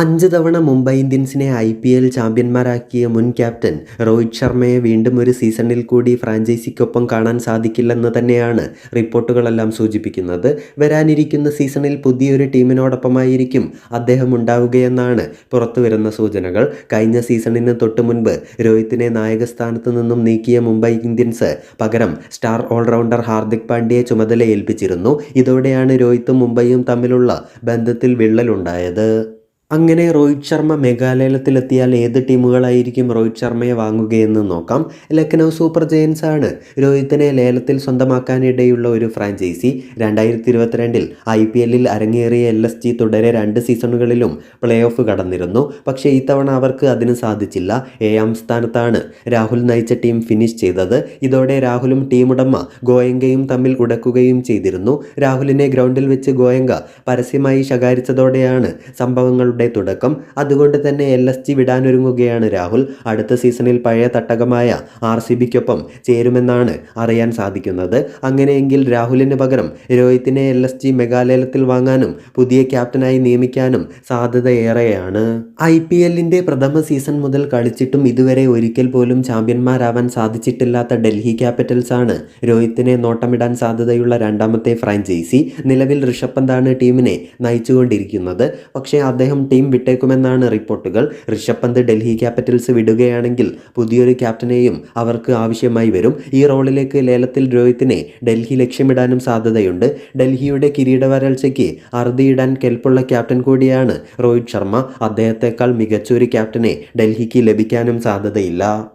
അഞ്ച് തവണ മുംബൈ ഇന്ത്യൻസിനെ ഐ പി എൽ ചാമ്പ്യന്മാരാക്കിയ മുൻ ക്യാപ്റ്റൻ രോഹിത് ശർമ്മയെ വീണ്ടും ഒരു സീസണിൽ കൂടി ഫ്രാഞ്ചൈസിക്കൊപ്പം കാണാൻ സാധിക്കില്ലെന്ന് തന്നെയാണ് റിപ്പോർട്ടുകളെല്ലാം സൂചിപ്പിക്കുന്നത്. വരാനിരിക്കുന്ന സീസണിൽ പുതിയൊരു ടീമിനോടൊപ്പമായിരിക്കും അദ്ദേഹം ഉണ്ടാവുകയെന്നാണ് പുറത്തുവരുന്ന സൂചനകൾ. കഴിഞ്ഞ സീസണിന് തൊട്ടു മുൻപ് രോഹിത്തിനെ നായകസ്ഥാനത്ത് നിന്നും നീക്കിയ മുംബൈ ഇന്ത്യൻസ് പകരം സ്റ്റാർ ഓൾറൗണ്ടർ ഹാർദിക് പാണ്ഡ്യയെ ചുമതല ഏൽപ്പിച്ചിരുന്നു ഇതോടെയാണ് രോഹിത്തും മുംബൈയും തമ്മിലുള്ള ബന്ധത്തിൽ വിള്ളലുണ്ടായത്. അങ്ങനെ രോഹിത് ശർമ്മ മേഘാലയത്തിലെത്തിയാൽ ഏത് ടീമുകളായിരിക്കും രോഹിത് ശർമ്മയെ വാങ്ങുകയെന്ന് നോക്കാം. ലക്നൗ സൂപ്പർ ജയൻസ് ആണ് രോഹിത്തിനെ ലേലത്തിൽ സ്വന്തമാക്കാനിടയുള്ള ഒരു ഫ്രാഞ്ചൈസി. രണ്ടായിരത്തി ഇരുപത്തിരണ്ടിൽ ഐ പി എല്ലിൽ അരങ്ങേറിയ എൽ എസ് ജി തുടരെ രണ്ട് സീസണുകളിലും പ്ലേ ഓഫ് കടന്നിരുന്നു. പക്ഷേ ഇത്തവണ അവർക്ക് അതിന് സാധിച്ചില്ല. ഏഴാം സ്ഥാനത്താണ് രാഹുൽ നയിച്ച ടീം ഫിനിഷ് ചെയ്തത്. ഇതോടെ രാഹുലും ടീമുടമ ഗോയങ്കയും തമ്മിൽ ഉടക്കുകയും ചെയ്തിരുന്നു. രാഹുലിനെ ഗ്രൗണ്ടിൽ വെച്ച് ഗോയങ്ക പരസ്യമായി ശകാരിച്ചതോടെയാണ് സംഭവങ്ങളുടെ തുടക്കം. അതുകൊണ്ട് തന്നെ എൽ എസ് ജി വിടാനൊരുങ്ങുകയാണ് രാഹുൽ. അടുത്ത സീസണിൽ പഴയ തട്ടകമായ ആർ സി ബിക്കൊപ്പം ചേരുമെന്നാണ് അറിയാൻ സാധിക്കുന്നത്. അങ്ങനെയെങ്കിൽ രാഹുലിന് പകരം രോഹിത്തിനെ എൽ എസ് ജി മെഗാലയത്തിൽ വാങ്ങാനും പുതിയ ക്യാപ്റ്റനായി നിയമിക്കാനും സാധ്യത ഏറെയാണ്. ഐ പി എല്ലിന്റെ പ്രഥമ സീസൺ മുതൽ കളിച്ചിട്ടും ഇതുവരെ ഒരിക്കൽ പോലും ചാമ്പ്യന്മാരാവാൻ സാധിച്ചിട്ടില്ലാത്ത ഡൽഹി ക്യാപിറ്റൽസ് ആണ് രോഹിത്തിനെ നോട്ടമിടാൻ സാധ്യതയുള്ള രണ്ടാമത്തെ ഫ്രാഞ്ചൈസി. നിലവിൽ ഋഷഭ് പന്താണ് ടീമിനെ നയിച്ചുകൊണ്ടിരിക്കുന്നത്. പക്ഷേ അദ്ദേഹം ടീം വിട്ടേക്കുമെന്നാണ് റിപ്പോർട്ടുകൾ. ഋഷഭ് പന്ത് ഡൽഹി ക്യാപിറ്റൽസ് വിടുകയാണെങ്കിൽ പുതിയൊരു ക്യാപ്റ്റനെയും അവർക്ക് ആവശ്യമായി വരും. ഈ റോളിലേക്ക് ലേലത്തിൽ രോഹിത്തിനെ ഡൽഹി ലക്ഷ്യമിടാനും സാധ്യതയുണ്ട്. ഡൽഹിയുടെ കിരീട വരൾച്ചയ്ക്ക് അറുതിയിടാൻ കെൽപ്പുള്ള ക്യാപ്റ്റൻ കൂടിയാണ് രോഹിത് ശർമ്മ. അദ്ദേഹത്തെക്കാൾ മികച്ചൊരു ക്യാപ്റ്റനെ ഡൽഹിക്ക് ലഭിക്കാനും സാധ്യതയില്ല.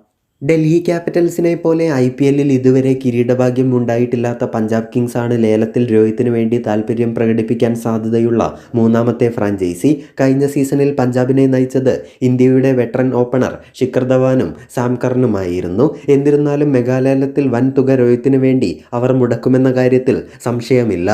ഡൽഹി ക്യാപിറ്റൽസിനെ പോലെ ഐ പി എല്ലിൽ ഇതുവരെ കിരീടഭാഗ്യം ഉണ്ടായിട്ടില്ലാത്ത പഞ്ചാബ് കിങ്സ് ആണ് ലേലത്തിൽ രോഹിത്തിന് വേണ്ടി താൽപ്പര്യം പ്രകടിപ്പിക്കാൻ സാധ്യതയുള്ള മൂന്നാമത്തെ ഫ്രാഞ്ചൈസി. കഴിഞ്ഞ സീസണിൽ പഞ്ചാബിനെ നയിച്ചത് ഇന്ത്യയുടെ വെറ്ററൻ ഓപ്പണർ ശിഖർ ധവാനും സാം കർണുമായിരുന്നു. എന്നിരുന്നാലും മെഗാലയത്തിൽ വൻ തുക രോഹിത്തിന് വേണ്ടി അവർ മുടക്കുമെന്ന കാര്യത്തിൽ സംശയമില്ല.